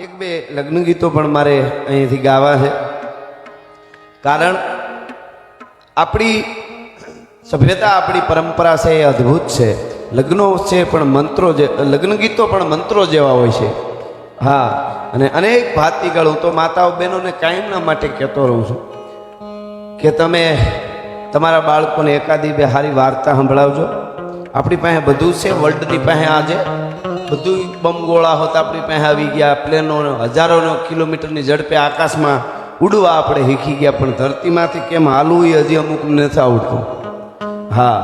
એક બે લગ્ન ગીતો પણ મારે અહીંથી ગાવા છે. કારણ આપણી સભ્યતા, આપણી પરંપરા છે એ અદ્ભુત છે. લગ્નો છે પણ મંત્રો જે, લગ્ન ગીતો પણ મંત્રો જેવા હોય છે. હા, અને અનેક ભાતિગળ હું તો માતાઓ બહેનોને કાયમના માટે કહેતો રહું છું કે તમે તમારા બાળકોને એકાદી બે સારી વાર્તા સંભળાવજો. આપણી પાસે બધું છે વર્લ્ડની પાસે આજે. બધું બમગોળા હોત, આપણી પાસે આવી ગયા, પ્લેનો હજારોનો કિલોમીટરની ઝડપે આકાશમાં ઉડવા આપણે શીખી ગયા, પણ ધરતીમાંથી કેમ હાલવું એ હજી અમુક નથી આવડતું. હા,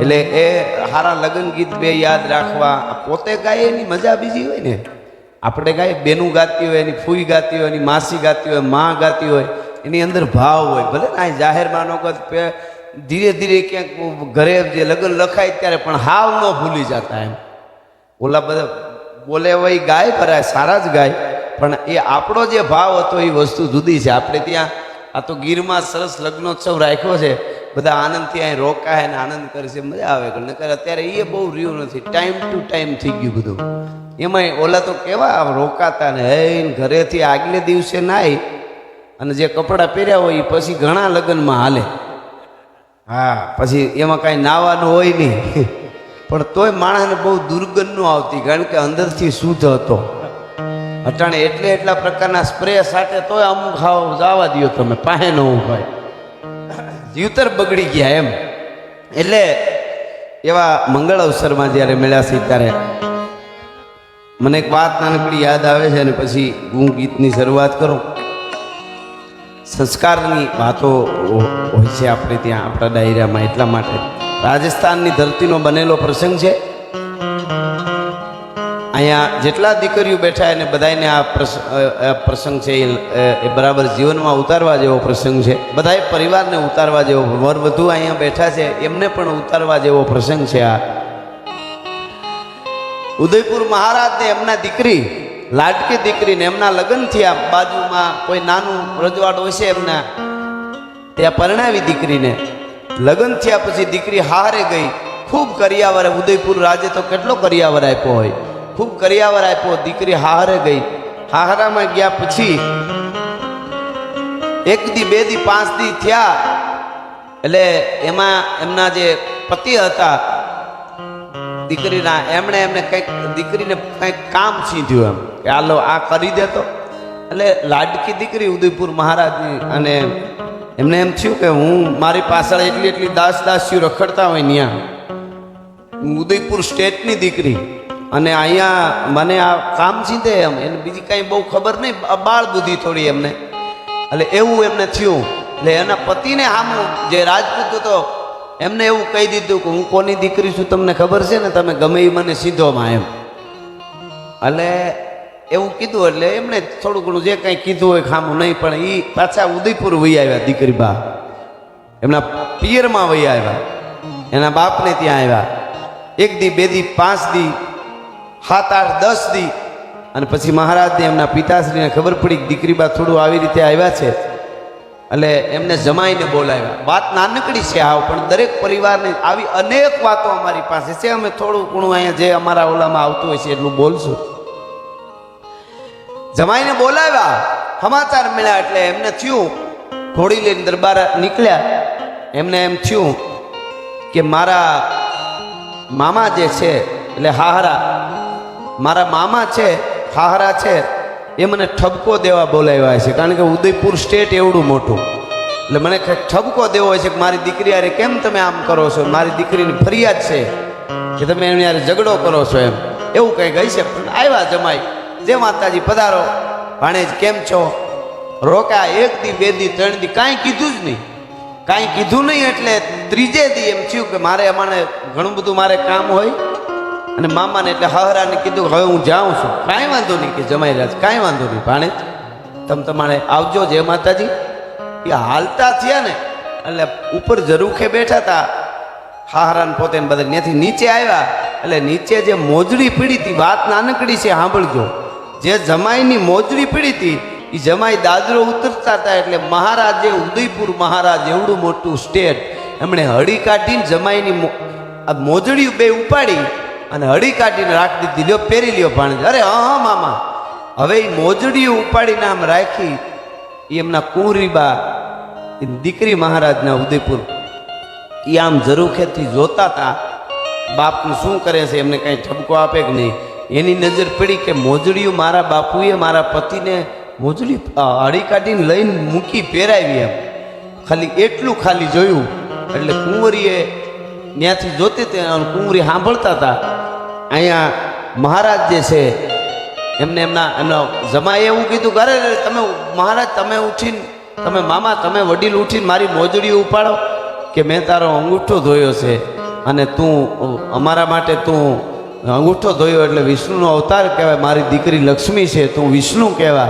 એટલે એ સારા લગ્ન ગીત બે યાદ રાખવા પોતે ગાય એની મજા બીજી હોય ને. આપણે ગાય બેનું ગાતી હોય, એની ફૂઈ ગાતી હોય, એની માસી ગાતી હોય, માં ગાતી હોય, એની અંદર ભાવ હોય. ભલે ને જાહેરમાં નો ધીરે ધીરે ક્યાંક ઘરે જે લગ્ન લખાય ત્યારે પણ હાવ ન ભૂલી જતા એમ. ઓલા બધા બોલે એ ગાય ભરાય સારા જ ગાય. પણ એ આપણો જે ભાવ હતો એ વસ્તુ જુદી છે. આપણે ત્યાં આ તો ગીરમાં સરસ લગ્નોત્સવ રાખ્યો છે. બધા આનંદથી અહીં રોકાય ને આનંદ કરે છે. મજા આવે નકર અત્યારે એ બહુ રહ્યું નથી. ટાઈમ ટુ ટાઈમ થઈ ગયું બધું. એમાંય ઓલા તો કેવા રોકાતા ને હૈન ઘરેથી આગલે દિવસે નાય અને જે કપડાં પહેર્યા હોય એ પછી ઘણા લગ્નમાં હાલે. હા, પછી એમાં કાંઈ નાવાનું હોય નહીં. પણ તોય માણસને બહુ દુર્ગંધ ન આવતી, કારણ કે અંદરથી શુદ્ધ હતો. અટાણે એટલે એટલા પ્રકારના સ્પ્રે સાથે તોય અમુક હાવ જવા દો તમે, પાસે ન ભાઈ જીવતર બગડી ગયા એમ. એટલે એવા મંગળ અવસરમાં જ્યારે મળ્યા છે ત્યારે મને એક વાત નાનકડી યાદ આવે છે અને પછી હું ગીતની શરૂઆત કરું. સંસ્કારની વાતો હોય છે આપણે ત્યાં, આપણા ડાયરામાં એટલા માટે. રાજસ્થાનની ધરતીનો બનેલો પ્રસંગ છે. અહીંયા જેટલા દીકરીઓ બેઠા એને બધાને આ પ્રસ- પ્રસંગ છે, એ બરાબર જીવનમાં ઉતારવા જેવો પ્રસંગ છે. બધાએ પરિવારને ઉતારવા જેવો વર વધુ અહીંયા બેઠા છે, એમને પણ ઉતારવા જેવો પ્રસંગ છે આ. ઉદયપુર મહારાજને એમના દીકરી લાટકી દીકરીને એમના લગ્ન થયા બાજુમાં કોઈ નાનું રજવાડું છે એમના, ત્યાં પરણાવી દીકરીને. લગ્ન થયા પછી દીકરી હારે ગઈ. ખૂબ કરિયાવર, ઉદયપુર રાજે તો કેટલો કરિયાવર આપ્યો હોય. ખૂબ કરિયાવર આપ્યો, દીકરી હારે ગઈ. હારામાં ગયા પછી એક દી, બે દી, પાંચ દી થયા. એટલે એમાં એમના જે પતિ હતા, દીકરીના, એમણે એમને કંઈક, દીકરીને કંઈક કામ સીધ્યું એમ, કે હાલો આ કરી દેતો એટલે લાડકી દીકરી ઉદયપુર મહારાજની અને એમને એમ થયું કે હું મારી પાછળ એટલી એટલી દાસ દાસીઓ રખડતા હોય ત્યાં ઉદયપુર સ્ટેટની દીકરી. અને અહીંયા મને આ કામ જીતે એમ. એને બીજી કાંઈ બહુ ખબર નહીં. બાળ બુદ્ધિ થોડી એમને. એટલે એવું એમને થયું. એટલે એના પતિને આમ જે રાજપૂત હતો, એમને એવું કહી દીધું કે હું કોની દીકરી છું, તમને ખબર છે ને? તમે ગમે એ મને સીધોમાં એમ. એટલે એવું કીધું એટલે એમણે થોડું ઘણું જે કંઈ કીધું હોય ખામું નહીં, પણ એ પાછા ઉદયપુર વહી આવ્યા દીકરી બા. એમના પિયરમાં વહી આવ્યા. એના બાપને ત્યાં આવ્યા. એક દી, બે દી, પાંચ દી, સાત, આઠ, દસ દી. અને પછી મહારાજને એમના પિતાશ્રીને ખબર પડી દીકરી બા થોડું આવી રીતે આવ્યા છે. એટલે એમને જમાઈને બોલાવ્યા. વાત નાનકડી છે આવ પણ દરેક પરિવારની આવી અનેક વાતો અમારી પાસે છે. અમે થોડું ઘણું અહીંયા જે અમારા ઓલામાં આવતું હોય છે એટલું બોલશું. જમાઈને બોલાવ્યા. સમાચાર મળ્યા એટલે એમને થયું. ઘોડી લઈને દરબાર નીકળ્યા. એમને એમ થયું કે મારા મામા જે છે, એટલે હાહરા, મારા મામા છે, હાહરા છે, એ મને ઠપકો દેવા બોલાવ્યા છે. કારણ કે ઉદયપુર સ્ટેટ એવડું મોટું. એટલે મને ઠપકો દેવો હોય છે કે મારી દીકરી યારે કેમ તમે આમ કરો છો? મારી દીકરીની ફરિયાદ છે કે તમે એની યારે ઝઘડો કરો છો એમ. એવું કંઈક હશે? પણ આવ્યા જમાઈ. જે માતાજી પધારો. ભાણેજ, કેમ છો? રોકા એક દી, બે દી, ત્રણ દી, કાંઈ કીધું જ નહીં. કાંઈ કીધું નહીં એટલે ત્રીજે દી એમ થયું કે મારે અમારે ઘણું બધું મારે કામ હોય. અને મામાને એટલે હહરાને કીધું, હવે હું જાઉં છું. કાંઈ વાંધો નહીં કે જમાઈ રહ્યા કાંઈ વાંધો નહીં, ભાણેજ. તમે તમારે આવજો જય માતાજી. એ હાલતા થયા ને, એટલે ઉપર જરૂખે બેઠા હતા હાહરાન પોતે બધા ત્યાંથી નીચે આવ્યા. એટલે નીચે જે મોજડી પીડી હતી વાત નાનકડી છે, સાંભળજો. જે જમાઈની મોજડી પીડી હતી એ જમાઈ દાદરો ઉતરતા હતા એટલે મહારાજે ઉદયપુર મહારાજ એવડું મોટું સ્ટેટ એમણે હળી કાઢીને જમાઈની મોજડી બે ઉપાડી અને હળી કાઢીને રાખી દીધી, લ્યો પહેરી લ્યો ભાણજ. અરે હા મામા. હવે એ મોજડી ઉપાડીને આમ રાખી એ એમના કુંરીબા દીકરી મહારાજના ઉદયપુર એ આમ જરૂખેથી જોતા હતા. બાપનું શું કરે છે, એમને કાંઈ ઠપકો આપે કે નહીં? એની નજર પડી કે મોજડીઓ મારા બાપુએ મારા પતિને મોજડી હળી કાઢીને લઈને મૂકી પહેરાવી એમ. ખાલી એટલું ખાલી જોયું. એટલે કુંવરીએ ત્યાંથી જોતી તે કુંવરી સાંભળતા હતા. અહીંયા મહારાજ જે છે એમને એમના એમના જમાએ એવું કીધું અરે, તમે મહારાજ તમે ઉઠીને તમે મામા તમે વડીલ ઉઠીને મારી મોજડી ઉપાડો કે મેં તારો અંગૂઠો ધોયો છે અને તું અમારા માટે તું અંગૂઠો ધોયો એટલે વિષ્ણુનો અવતાર કહેવાય. મારી દીકરી લક્ષ્મી છે, તું વિષ્ણુ કહેવા.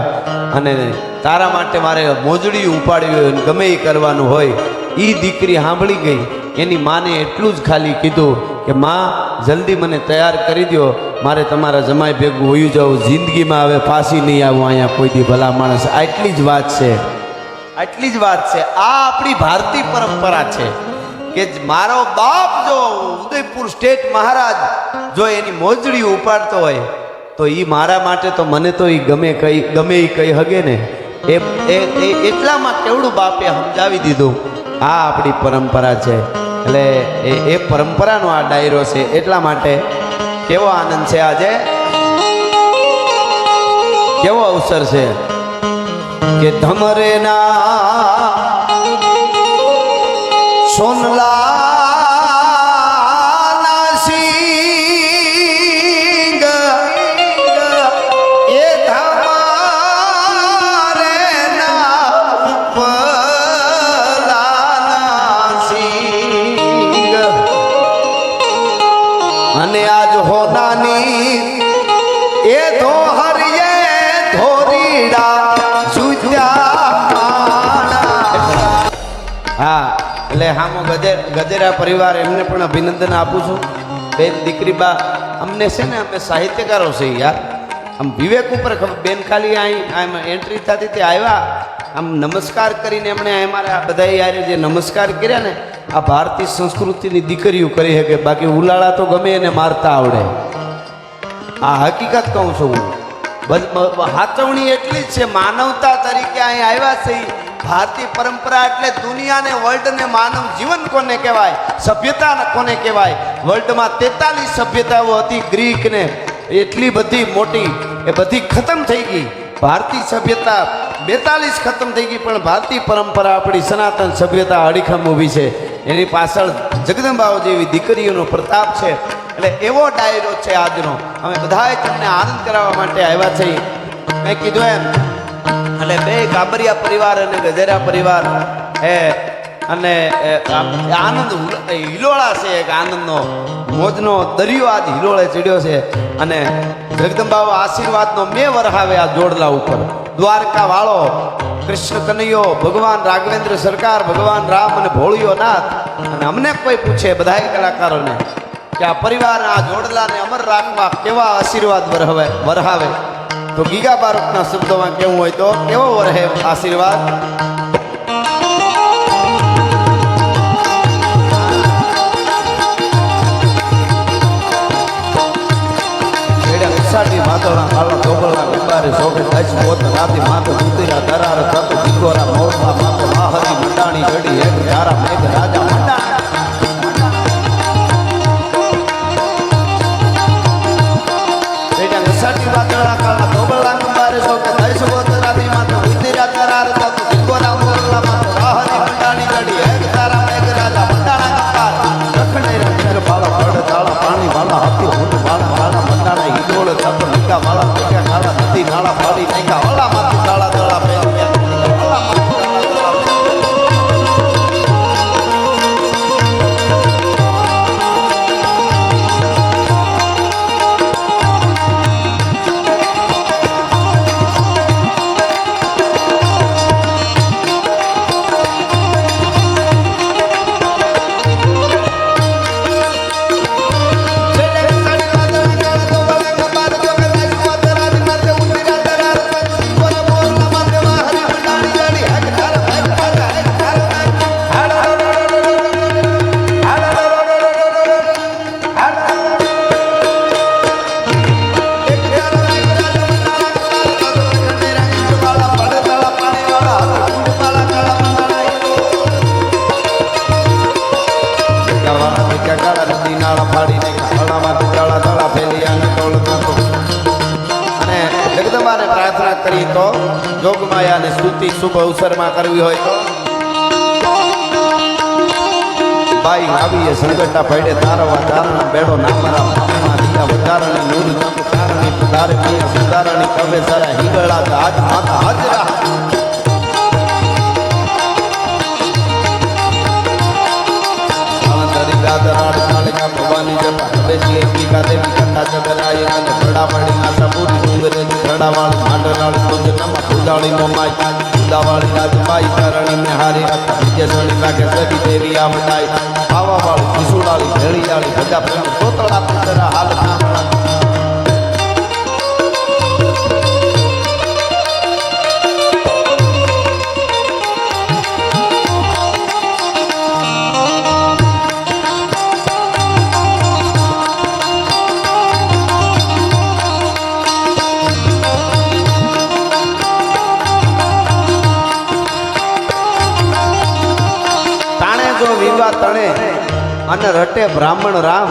અને તારા માટે મારે મોજડી ઉપાડવી હોય ગમે એ કરવાનું હોય. એ દીકરી સાંભળી ગઈ. એની માને એટલું જ ખાલી કીધું કે, માં, જલ્દી મને તૈયાર કરી દો મારે તમારા જમાઈ ભેગું હોયું જવું જિંદગીમાં હવે ફાંસી નહીં આવું અહીંયા કોઈ દી ભલા માણસ. આટલી જ વાત છે. આટલી જ વાત છે. આ આપણી ભારતીય પરંપરા છે. કે મારો બાપ જો ઉદયપુર સ્ટેટ મહારાજ જો એની મોજડી ઉપાડતો હોય, તો એ મારા માટે તો મને તો એ ગમે કઈ, ગમે એ કહી હગે ને. એ એટલામાં કેવડું બાપે સમજાવી દીધું. આ આપણી પરંપરા છે. એટલે એ એ પરંપરાનો આ ડાયરો છે એટલા માટે કેવો આનંદ છે આજે? કેવો અવસર છે? કે ધમરે ના સોનલા ગજેર પરિવાર એમને પણ અભિનંદન આપું છું. બેન દીકરી બા અમને છે ને, અમે સાહિત્યકારો છે યાર. આમ વિવેક ઉપર બેન ખાલી અહીં આમ એન્ટ્રી થતી તે આવ્યા આમ નમસ્કાર કરીને એમણે અમારે આ બધા યાર જે નમસ્કાર કર્યા ને, આ ભારતીય સંસ્કૃતિની દીકરીઓ કરી શકે. બાકી ઉલાળા તો ગમે એને મારતા આવડે. આ હકીકત કહું છું હું. હાચવણી એટલી જ છે, માનવતા તરીકે અહીં આવ્યા છે ભારતીય પરંપરા એટલે દુનિયાને વર્લ્ડને માનવ જીવન કોને કહેવાય? સભ્યતા કોને કહેવાય? વર્લ્ડમાં તેતાલીસ સભ્યતાઓ હતી, ગ્રીકને એટલી બધી મોટી એ બધી ખતમ થઈ ગઈ. ભારતીય સભ્યતા બેતાલીસ ખતમ થઈ ગઈ, પણ ભારતીય પરંપરા આપણી સનાતન સભ્યતા અડીખમ ઊભી છે. એની પાછળ જગદંબાઓ જેવી દીકરીઓનો પ્રતાપ છે. એટલે એવો ડાયરો છે આજનો. અમે બધાએ તમને આનંદ કરાવવા માટે આવ્યા છીએ. મેં કીધું એમ એટલે બે કાબરિયા પરિવાર અને ગજેરા પરિવાર એ અને આનંદ હિલોળા છે એક આનંદનો. મોજનો દરિયો આજ હિલોળે ચડ્યો છે. અને જગદંબાઓ આશીર્વાદનો મેં વરહાવે આ જોડલા ઉપર. દ્વારકા વાળો, કૃષ્ણ કનૈયો, ભગવાન રાઘવેન્દ્ર સરકાર, ભગવાન રામ અને ભોળિયો નાથ. અને અમને કોઈ પૂછે બધાય કલાકારોને કે આ પરિવાર આ જોડલાને અમર રાખવા કેવા આશીર્વાદ વરહવે, વરહાવે? તો ગીગા બારોટના શબ્દોમાં કેવું હોય તો કેવો વરહે આશીર્વાદ? માતોના કાળા ધોબળના કુંભારે શોભે દસ પોત રાતી માતો ઉતર્યા, દરાર તપ દીકોરા મોરલા માતો આહરી મંડાણી મેઘ રાજા જનમાયાની શુભ અવસરમાં કરવી હોય તો. ભાઈ આવીએ સંગઠા પડે તારવા, તારણા, બેડો પામણા દિયા નૂર તારણી પિયા સુધારણી કવે સારા હિંગળા હાથ માતા, હાજરા. આંતરિક જપા હવે ભવાની જપા હવેજી એકી દેવી કથા જગરાય અને ભડાવાળી આશા પૂરી ડુંગરે ભડાવાળી માંડલાળી તુજ નમા પૂજાળી મોમાઈ પૂજાવાળી રાજબાઈ કરણી મેહારી હતા વિજયસણી લાગે દેવી દેવી આવા વાળી કિશુડાળી ભેળીયાળી બધા પ્રેમ તોતળા પુતરા હાલ અને રટે બ્રાહ્મણ રામ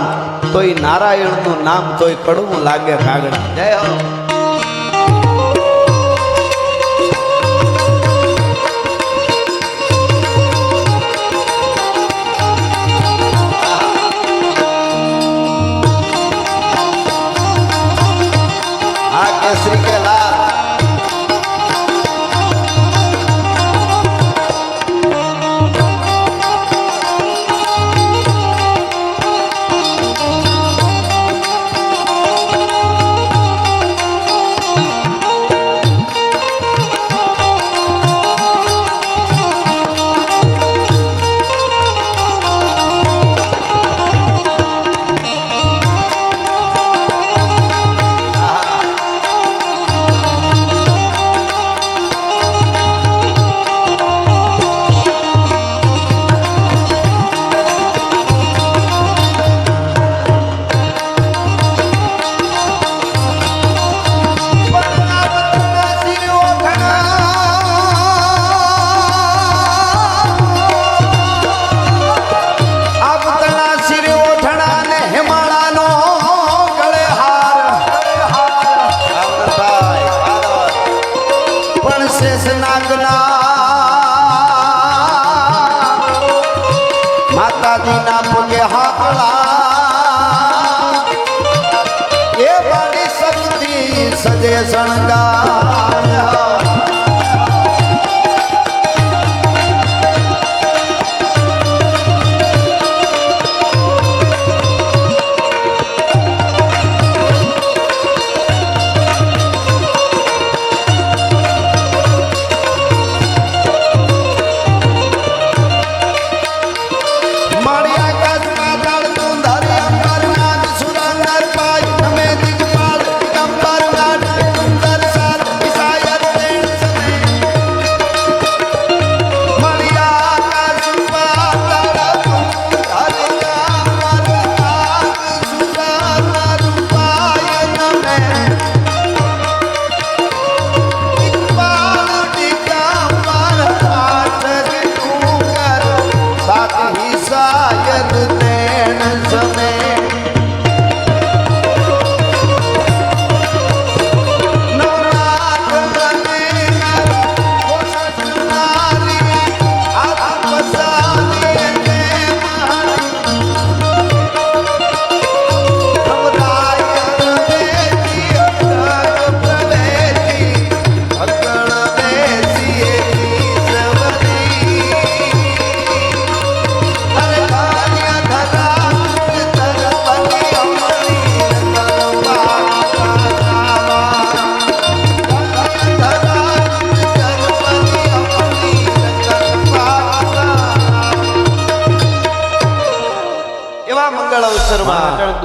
તોય નારાયણનું નામ તોય કડવું લાગે કાગડા. જય હો.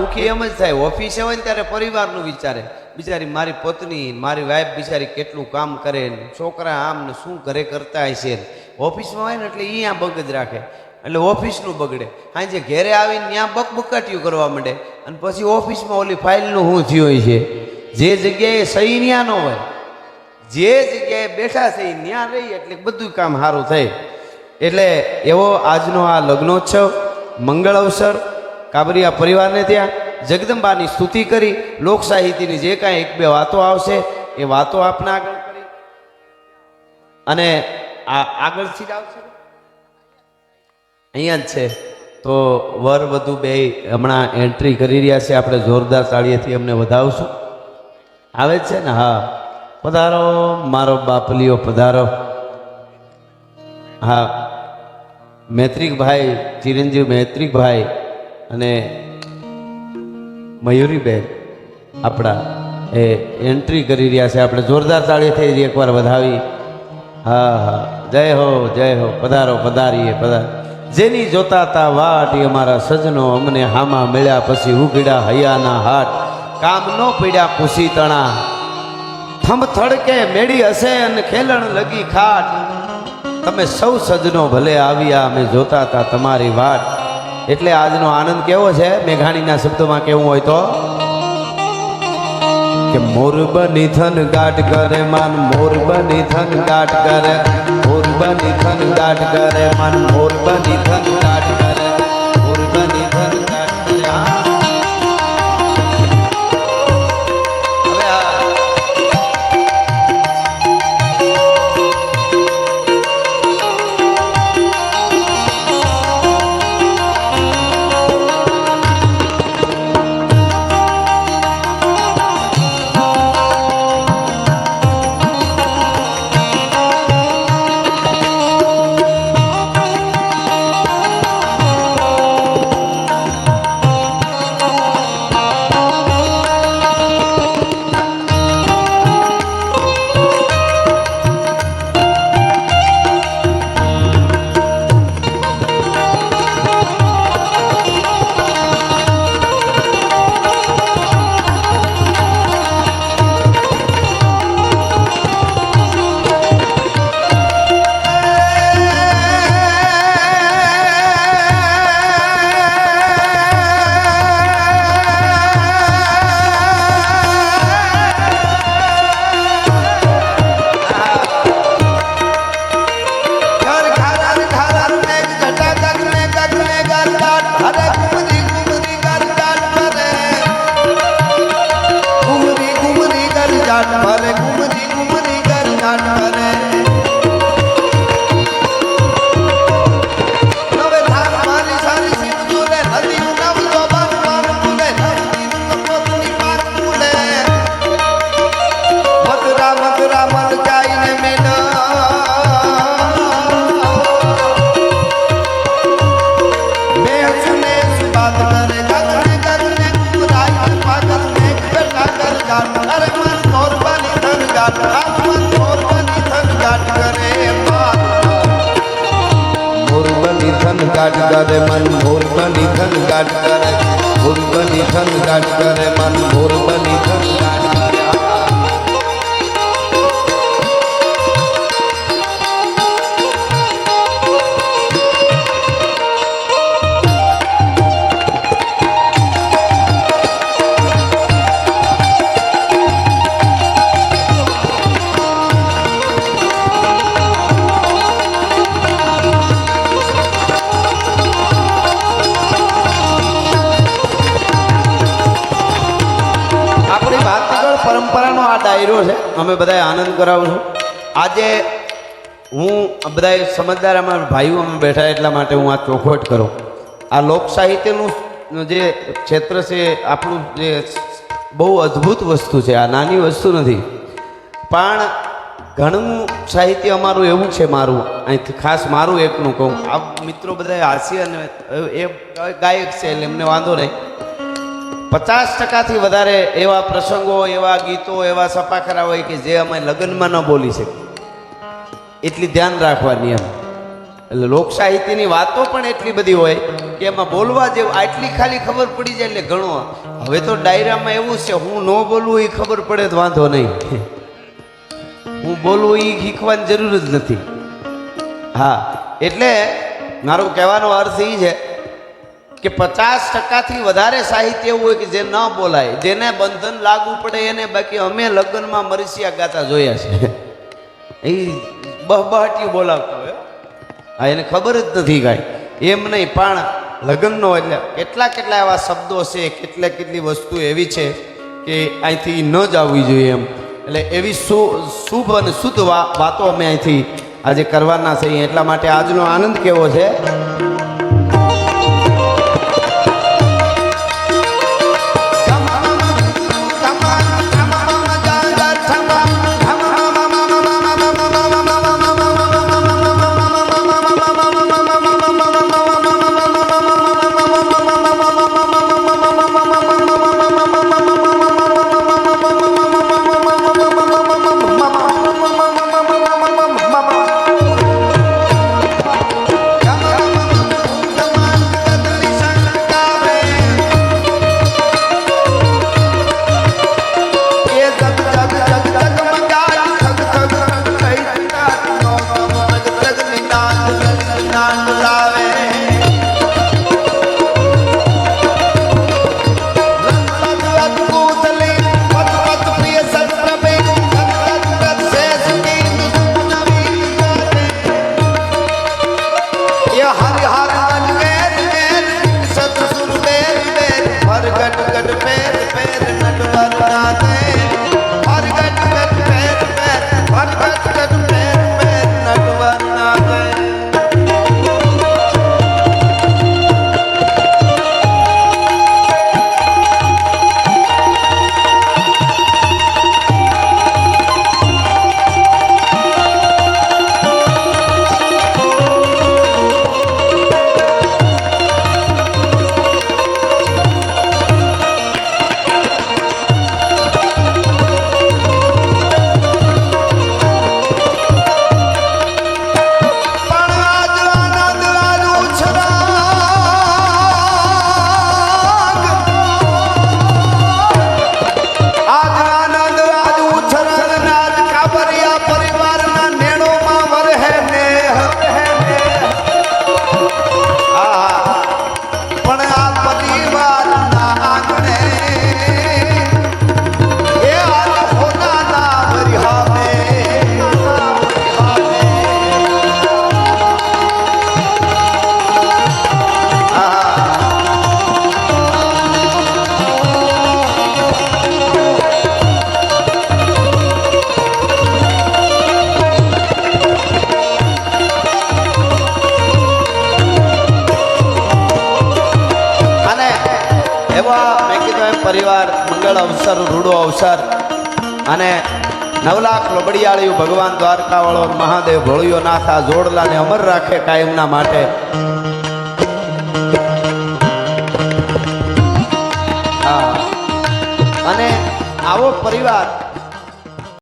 દુઃખી એમ જ થાય. ઓફિસે હોય ને ત્યારે પરિવારનું વિચારે. બિચારી મારી પત્ની, મારી વાઈફ બિચારી કેટલું કામ કરે ને છોકરા આમ ને શું ઘરે કરતા હશે છે ઓફિસમાં હોય ને એટલે અહીંયા જ રાખે. એટલે ઓફિસનું બગડે. સાંજે ઘેરે આવીને ત્યાં બકબકાટીઓ કરવા માંડે. અને પછી ઓફિસમાં ઓલી ફાઇલનું શું થયું હોય છે જે જગ્યાએ સહી ત્યાં ન હોય, જે જગ્યાએ બેઠા છે ત્યાં રહી એટલે બધું કામ સારું થાય. એટલે એવો આજનો આ લગ્નોત્સવ, મંગળ અવસર કાબરિયા પરિવારને ત્યાં જગદંબાની સ્તુતિ કરી, લોક સાહિત્યની જે કાંઈ એક બે વાતો આવશે, એ વાતો આપના આગળ કરી અને આ આગળથી જ આવશે. અહીંયા જ છે. તો વર વધુ બે હમણાં એન્ટ્રી કરી રહ્યા છે. આપણે જોરદાર તાળીએથી અમને વધાવશું. આવે છે ને? હા. પધારો, મારો બાપલીઓ પધારો. હા. મૈત્રિકભાઈ, ચિરંજીવ મૈત્રિકભાઈ અને મયુરીબેન આપણા એ એન્ટ્રી કરી રહ્યા છે. આપણે જોરદાર તાળીથી જ એકવાર વધાવી. હા હા. જય હો જય હો. પધારો, પધારીએ, પધાર. જેની જોતા તા વાટ એ અમારા સજનો અમને હામાં મળ્યા પછી ઉઘડ્યા હૈયાના હાટ. કામ નો પીડ્યા કુશી તણા. થંભ થડકે મેળી હશે અને ખેલણ લગી ખાટ. તમે સૌ સજનો ભલે આવ્યા, અમે જોતા હતા તમારી વાટ. એટલે આજનો આનંદ કેવો છે? મેઘાણીના શબ્દોમાં કેવું હોય તો? કે મોર બની થન ગાટ કરે માન, મોર બની થન ગાટ કરે. મોર બની થન ગાટ કરે માન, મોર બની થન ગાટ કરે. કરે મન ભોર બની ધન ગાટ કરે. ભૂલ બની ધન ગાટ કરે, મન ભોર બની ધન ગાટ આ ડાયરો છે. અમે બધાએ આનંદ કરાવું છું. આજે હું બધા સમજદાર અમારા ભાઈઓ અમે બેઠા એટલા માટે હું આ ચોખવટ કરું. આ લોક સાહિત્યનું જે ક્ષેત્ર છે, આપણું જે બહુ અદ્ભુત વસ્તુ છે, આ નાની વસ્તુ નથી. પણ ઘણું સાહિત્ય અમારું એવું છે મારું, અહીંથી ખાસ મારું એકનું કહું. આ મિત્રો બધા હાસ્ય અને એ ગાયક છે, એટલે એમને વાંધો નહીં. પચાસ ટકાથી વધારે એવા પ્રસંગો, એવા ગીતો, એવા સપાખરા હોય કે જે અમે લગ્નમાં ન બોલી શકીએ. એટલી ધ્યાન રાખવાની એમ. એટલે લોક સાહિત્યની વાતો પણ એટલી બધી હોય કે એમાં બોલવા જેવું આટલી ખાલી ખબર પડી જાય એટલે ઘણો. હવે તો ડાયરામાં એવું છે, હું ન બોલું એ ખબર પડે તો વાંધો નહીં. હું બોલું એ શીખવાની જરૂર જ નથી. હા, એટલે મારો કહેવાનો અર્થ એ છે કે પચાસ ટકાથી વધારે સાહિત્ય એવું હોય કે જે ન બોલાય, જેને બંધન લાગવું પડે એને બાકી અમે લગ્નમાં મરસિયા ગાતા જોયા છે. એ બહબહાટી બોલાવતો હોય. હા, એને ખબર જ નથી કાંઈ. એમ નહીં, પણ લગ્નનો એટલે કેટલા કેટલા એવા શબ્દો છે, કેટલા કેટલી વસ્તુ એવી છે કે અહીંથી ન જ જોઈએ એમ. એટલે એવી શુભ અને શુદ્ધ વાતો અમે અહીંથી આજે કરવાના છીએ. એટલા માટે આજનો આનંદ કેવો છે? અવસર અને નવ લાખ લોબડિયાળિયું ભગવાન દ્વારકાવાળો મહાદેવ ભોળિયો નાથ આ જોડલાને અમર રાખે કાયમના માટે. અને આવો પરિવાર